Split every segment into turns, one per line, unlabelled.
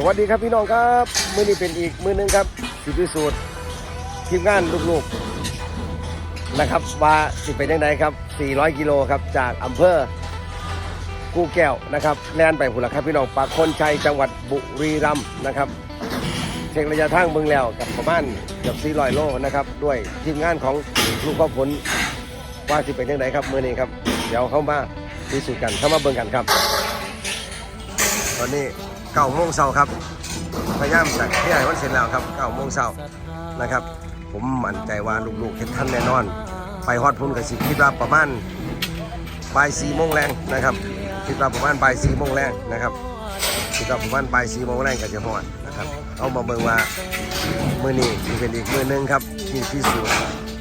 สวัสดีครับพี่น้องครับมื้อนี้เป็นอีกมื้อหนึงครับสิพิสูจน์ทีมงานลูกๆนะครับว่าสิเป็นยังไงครับ 400 กิโลครับจากอำเภอกูแก้วนะครับแล่นไปหุ่นละครับพี่น้องปากคนชัยจังหวัดบุรีรัมย์นะครับเช็คระยะทางเบิ่งแล้วกับประมาณเกือบ400 โลนะครับด้วยทีมงานของลูกพ่อผลว่าสิเป็นยังไงครับมื้อนี้ครับเดี๋ยวเข้ามาพิสูจน์กันเข้ามาเบิ่งกันครับ ตอนนี้ เก้าโมงเช้าครับ พยายามจะขยายวันเสร็จแล้วครับเก้าโมงเช้านะครับ ผมมั่นใจว่าลูกๆเฮ็ดทันแน่นอน ไปฮอดพุ่นกับสิคิดว่าประมาณบ่ายสี่โมงแรงนะครับ คิดว่าประมาณบ่ายสี่โมงแรงนะครับคิดว่าประมาณบ่ายสี่โมงแรงก็จะฮอดนะครับ เอามาเบิ่งว่ามือนี้สิเป็นอีกมือหนึงครับที่พิสูจน์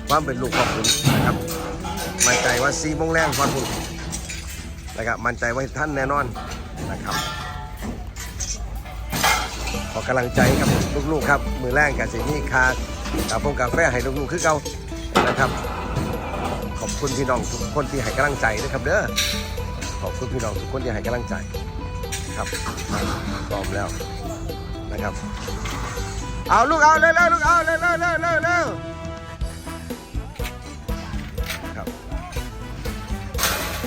ความเป็นลูกของคุณนะครับ มั่นใจว่าสี่โมงแรงฮอดพุ่นนะครับมั่นใจว่าเฮ็ดทันแน่นอนนะครับ อกำลังใจกับลูกๆครับ มือแรกกับสิ่งนี้คากับพงกาแฟให้ลูกๆคือเก่านะครับ ขอบคุณพี่น้องทุกคนที่ให้กำลังใจนะครับเด้อขอบคุณพี่น้องทุกคนที่ให้กำลังใจครับพร้อมแล้วนะครับ เอาลูกเอาเร็วๆลูกเอาเร็วๆเร็วๆเร็วๆครับ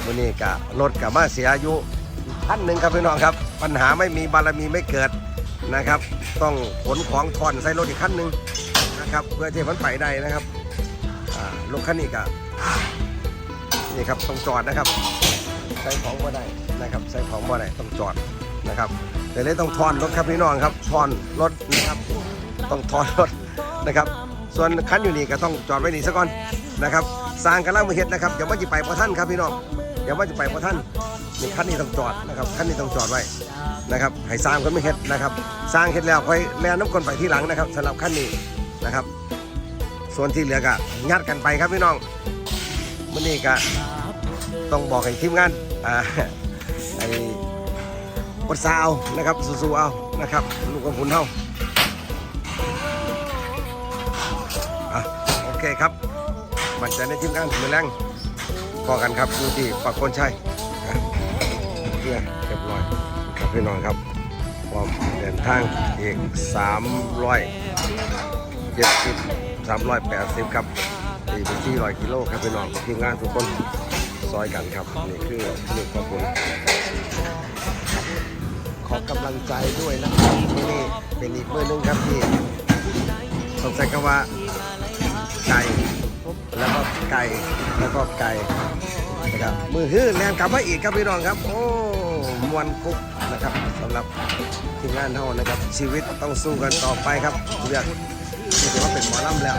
วันนี้กะรถกับมาเสียอายุท่านหนึ่งครับพี่น้องครับ ปัญหาไม่มีบารมีไม่เกิด นะครับ ต้องขนของถอนใส่รถอีกคันหนึ่งนะครับ เพื่อที่มันไปได้นะครับอ่ารถคันนี้ก็นี่ครับต้องจอดนะครับ ใส่ของบ่ได้นะครับ ใส่ของบ่ได้ต้องจอดนะครับเดี๋ยวเลยต้องถอนรถครับพี่น้องครับถอนรถนะครับ ต้องถอนรถนะครับ ส่วนคันอยู่นี่ก็ต้องจอดไว้นี่ซะก่อนนะครับสร้างกันแล้วมือเฮ็ดนะครับอย่าว่าจะไปพอท่านครับพี่น้องอย่าว่าจะไปพอท่านนี่คันนี้ต้องจอดนะครับคันนี้ต้องจอดไว้ นะครับให้สร้างคนไม่เฮ็ดนะครับ สร้างเฮ็ดแล้วค่อยแล่น้ำคนไปที่หลังนะครับสำหรับขั้นนี้นะครับ ส่วนที่เหลือก็ยัดกันไปครับพี่น้องมันนี่ก็ต้องบอกให้ทีมงานอ่าไอ้อดซาเอานะครับสู้ๆเอานะครับลูกของคุณเฮาอะโอเคครับมันใจะในทีมงานมือแรงพอกันครับดูที่ปากคนชัยอ่เพื่อเรียบร้อย พี่น้องครับความเดินทางอีก370 380 ครับตีไปที่ร้อยกิโลครับพี่น้องทีมงานทุกคนซอยกันครับ นี่คือลูกขอบคุณขอกำลังใจด้วยนะครับที่นี่เป็นอีกเมื่อหนึงครับที่ต้องใช้คำว่าไก่ แล้วก็ไก่แล้วก็ไก่นะครับมือฮื้อแรงกลับมาอีกครับพี่น้องครับ โอ้มวนคุกนะครับสำหรับทีมงานเท่านะครับ ชีวิตต้องสู้กันต่อไปครับเรียกนี่ถือว่าเป็นหมอลำแล้ว